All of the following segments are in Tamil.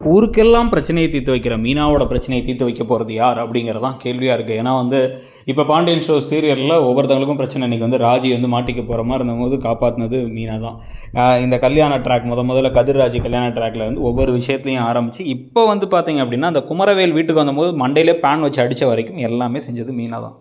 ஊருக்கெல்லாம் பிரச்சனையை தீர்த்து வைக்கிற மீனாவோட பிரச்சனையை தீர்த்து வைக்க போகிறது யார் அப்படிங்கிறதான் கேள்வியாக இருக்குது ஏன்னா வந்து இப்போ பாண்டியன் ஷோ சீரியலில் ஒவ்வொருத்தவங்களுக்கும் பிரச்சனை. இன்றைக்கி வந்து ராஜி வந்து மாட்டிக்க போகிற மாதிரி இருந்தபோது காப்பாற்றினது மீனா தான் இந்த கல்யாண ட்ராக் முத முதல்ல கதிர்ராஜி கல்யாண ட்ராக்ல வந்து ஒவ்வொரு விஷயத்துலையும் ஆரம்பித்து இப்போ வந்து பார்த்தீங்க அப்படின்னா அந்த குமரவேல் வீட்டுக்கு வந்தபோது மண்டையிலே பேன் வச்சு அடித்த வரைக்கும் எல்லாமே செஞ்சது மீனா தான்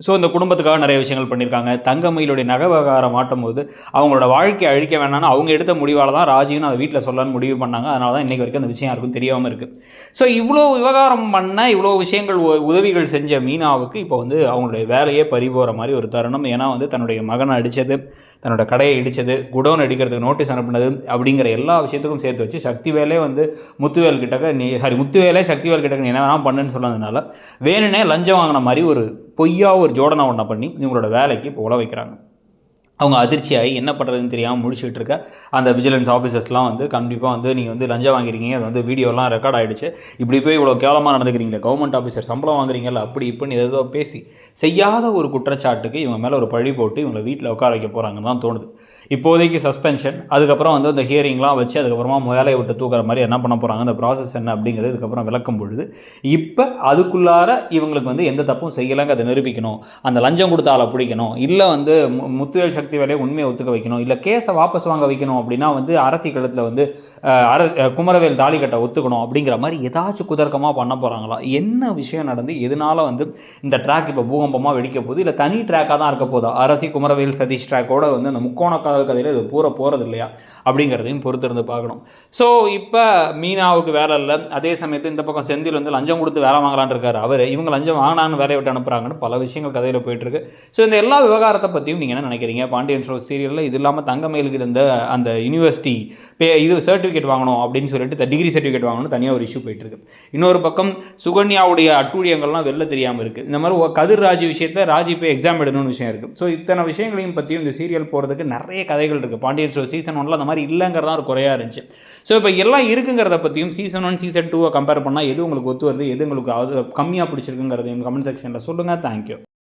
ஸோ இந்த குடும்பத்துக்காக நிறைய விஷயங்கள் பண்ணியிருக்காங்க. தங்கமயிலுடைய நகை விவகாரம் மாட்டும் போது அவங்களோட வாழ்க்கையை அழிக்க வேணாம்னு அவங்க எடுத்த முடிவால் தான் ராஜீவ்னு அதை வீட்டில் சொல்லலாம்னு முடிவு பண்ணாங்க. அதனால தான் இன்றைக்கி வரைக்கும் அந்த விஷயம் யாருக்கும் தெரியாமல் இருக்குது ஸோ இவ்வளோ விவகாரம் பண்ண இவ்வளோ விஷயங்கள் உ- உதவிகள் செஞ்ச மீனாவுக்கு இப்போ வந்து அவங்களுடைய வேலையே பறி போகிற மாதிரி ஒரு தருணம். ஏன்னா வந்து தன்னுடைய மகனை அடித்தது தன்னோட கடையை இடித்தது குடோன் அடிக்கிறதுக்கு நோட்டீஸ் அனுப்புனது அப்படிங்கிற எல்லா விஷயத்துக்கும் சேர்த்து வச்சு சக்திவேலே வந்து முத்துவேல் கிட்டக்க நீ சாரி முத்துவேலே சக்திவேல் கிட்டக்க நீ என்ன வேணால் பண்ணுன்னு சொன்னதுனால வேணுனே லஞ்சம் வாங்கின மாதிரி ஒரு பொய்யா ஒரு ஜோடனை ஒன்றை பண்ணி இவங்களோட வேலைக்கு இப்போ உழ வைக்கிறாங்க அவங்க அதிர்ச்சியாகி என்ன பண்ணுறதுன்னு தெரியாமல் முடிச்சுட்டு இருக்க அந்த விஜிலன்ஸ் ஆஃபீஸர்ஸ்லாம் வந்து கண்டிப்பாக வந்து நீங்கள் வந்து லஞ்சம் வாங்கிருக்கீங்க அது வந்து வீடியோலாம் ரெக்கார்ட் ஆகிடுச்சு இப்படி போய் இவ்வளோ கேவலமாக நடந்துக்கிறீங்களே கவர்மெண்ட் ஆஃபீஸர் சம்பளம் வாங்குறீங்கல்ல அப்படி இப்படின்னு ஏதோ பேசி செய்யாத ஒரு குற்றச்சாட்டுக்கு இவங்க மேலே ஒரு பழி போட்டு இவங்களை வீட்டில் உட்கார வைக்க போகிறாங்கன்னு தான் தோணுது. இப்போதைக்கு சஸ்பென்ஷன் அதுக்கப்புறம் வந்து அந்த ஹியரிங்லாம் வச்சு அதுக்கப்புறமா வேலையை விட்டு தூக்குற மாதிரி என்ன பண்ண போகிறாங்க அந்த ப்ராசஸ் என்ன அப்படிங்கிறது இதுக்கப்புறம் விளக்கும் பொழுது இப்போ அதுக்குள்ளார இவங்களுக்கு வந்து எந்த தப்பும் செய்யலைங்க அதை நிரூபிக்கணும். அந்த லஞ்சம் கொடுத்த ஆளை பிடிக்கணும். இல்லை வந்து மு- முத்துவேல் சக்தி வேலையை உண்மையை ஒத்துக்க வைக்கணும். இல்லை கேஸை வாபஸ் வாங்க வைக்கணும் அப்படின்னா வந்து அரசி கழுத்தில் வந்து அர குமரவேல் தாலி கட்ட ஒத்துக்கணும் அப்படிங்கிற மாதிரி ஏதாச்சும் குதர்க்கமாக பண்ண போகிறாங்களா என்ன விஷயம் நடந்து எதனால வந்து இந்த ட்ராக் இப்போ பூகம்பமாக வெடிக்க போகுது? இல்லை தனி ட்ராக்காக தான் இருக்க போதா? அரசி குமரவேல் சதீஷ் ட்ராக்கோட வந்து அந்த முக்கோண காதல் கதையில் இது பூரா போகிறது இல்லையா அப்படிங்கிறதையும் பொறுத்திருந்து பார்க்கணும். ஸோ இப்போ மீனாவுக்கு வேலை இல்லை. அதே சமயத்து இந்த பக்கம் செந்தில் வந்து லஞ்சம் கொடுத்து வேலை வாங்கலான்னு இருக்காரு அவர். இவங்க லஞ்சம் வாங்கினான்னு வேலையை விட்டு அனுப்புகிறாங்கன்னு பல விஷயங்கள் கதையில் போயிட்டுருக்கு ஸோ இந்த எல்லா விவகாரத்தை பற்றியும் நீங்கள் என்ன நினைக்கிறீங்க? பாண்டியன் ஷோ சீரியலில் இது இல்லாமல் தங்கமயிலுக்கு இருந்த அந்த யூனிவர்சிட்டி பே இது சர்டிஃபிகேட் வாங்கணும் அப்படின்னு சொல்லிட்டு டிகிரி சர்டிஃபிகேட் வாங்கணும் தனியாக ஒரு இஷ்யூ போயிட்டுருக்கு இன்னொரு பக்கம் சுகன்யாவுடைய அட்டூழியங்கள்லாம் வெளில தெரியாமல் இருக்குது இந்த மாதிரி கதிர் ராஜ் விஷயத்தில் ராஜி இப்போ எக்ஸாம் எடுக்கணும்னு விஷயம் இருக்குது ஸோ இத்தனை விஷயங்களையும் பற்றியும் இந்த சீரியல் போகிறதுக்கு நிறைய கதைகள் இருக்குது பாண்டியன் ஷோ சீசன் ஒன்ல அந்த மாதிரி இல்லைங்கிறது ஒரு குறையாக இருந்துச்சு. ஸோ இப்போ எல்லாம் இருக்குங்கிறத பற்றியும் சீசன் ஒன் சீசன் டூவை கம்பேர் பண்ணால் எது உங்களுக்கு ஒத்து வருது எது உங்களுக்கு அது கம்மியாக பிடிச்சிருக்குங்கிறதையும் கமெண்ட் செக்ஷனில் சொல்லுங்கள் தேங்க்யூ